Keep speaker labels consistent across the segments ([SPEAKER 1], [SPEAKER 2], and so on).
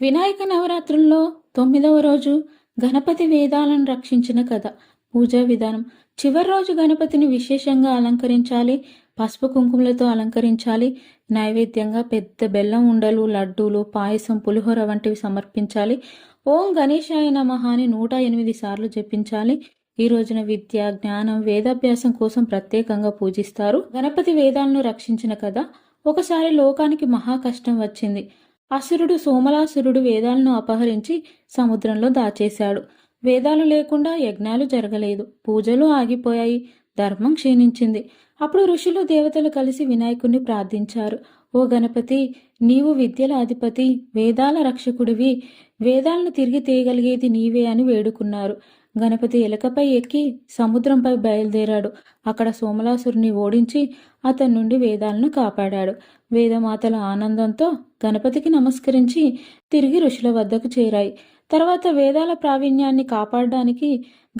[SPEAKER 1] వినాయక నవరాత్రుల్లో తొమ్మిదవ రోజు గణపతి వేదాలను రక్షించిన కథ పూజా విధానం. చివరి రోజు గణపతిని విశేషంగా అలంకరించాలి పసుపు కుంకుమలతో అలంకరించాలి నైవేద్యంగా పెద్ద బెల్లం ఉండలు లడ్డూలు పాయసం పులిహోర వంటివి సమర్పించాలి. ఓం గణేశాయ నమః అని నూట ఎనిమిది సార్లు జపించాలి. ఈ రోజున విద్య జ్ఞానం వేదాభ్యాసం కోసం ప్రత్యేకంగా పూజిస్తారు. గణపతి వేదాలను రక్షించిన కథ ఒకసారి లోకానికి మహా కష్టం వచ్చింది. అసురుడు సోమలాసురుడు వేదాలను అపహరించి సముద్రంలో దాచేశాడు. వేదాలు లేకుండా యజ్ఞాలు జరగలేదు. పూజలు ఆగిపోయాయి. ధర్మం క్షీణించింది. అప్పుడు ఋషులు దేవతలు కలిసి వినాయకుణ్ణి ప్రార్థించారు. ఓ గణపతి నీవు విద్యల అధిపతి వేదాల రక్షకుడివి. వేదాలను తిరిగి తీయగలిగేది నీవే అని వేడుకున్నారు. గణపతి ఎలకపై ఎక్కి సముద్రంపై బయలుదేరాడు. అక్కడ సోమలాసురుని ఓడించి అతని నుండి వేదాలను కాపాడాడు. వేదమాతల ఆనందంతో గణపతికి నమస్కరించి తిరిగి ఋషుల వద్దకు చేరాయి. తర్వాత వేదాల ప్రావీణ్యాన్ని కాపాడడానికి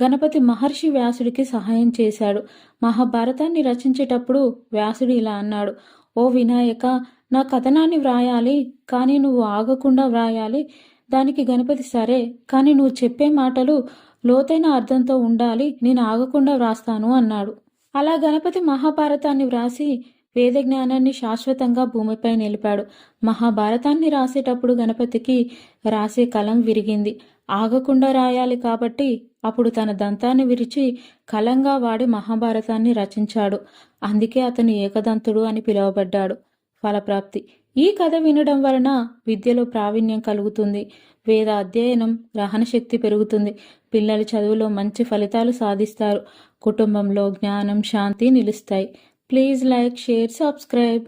[SPEAKER 1] గణపతి మహర్షి వ్యాసుడికి సహాయం చేశాడు. మహాభారతాన్ని రచించేటప్పుడు వ్యాసుడు ఇలా అన్నాడు ఓ వినాయక నా కథనాన్ని వ్రాయాలి కానీ నువ్వు ఆగకుండా వ్రాయాలి. దానికి గణపతి సరే కానీ నువ్వు చెప్పే మాటలు లోతైన అర్థంతో ఉండాలి నేను ఆగకుండా వ్రాస్తాను అన్నాడు. అలా గణపతి మహాభారతాన్ని వ్రాసి వేద జ్ఞానాన్ని శాశ్వతంగా భూమిపై నిలిపాడు. మహాభారతాన్ని రాసేటప్పుడు గణపతికి రాసే కలం విరిగింది. ఆగకుండా రాయాలి కాబట్టి అప్పుడు తన దంతాన్ని విరిచి కలంగా వాడి మహాభారతాన్ని రచించాడు. అందుకే అతను ఏకదంతుడు అని పిలువబడ్డాడు. ఫలప్రాప్తి. ఈ కథ వినడం వలన విద్యలో ప్రావీణ్యం కలుగుతుంది. వేద అధ్యయనం గ్రహణ శక్తి పెరుగుతుంది. పిల్లలు చదువులో మంచి ఫలితాలు సాధిస్తారు. కుటుంబంలో జ్ఞానం శాంతి నిలుస్తాయి. Please like share subscribe.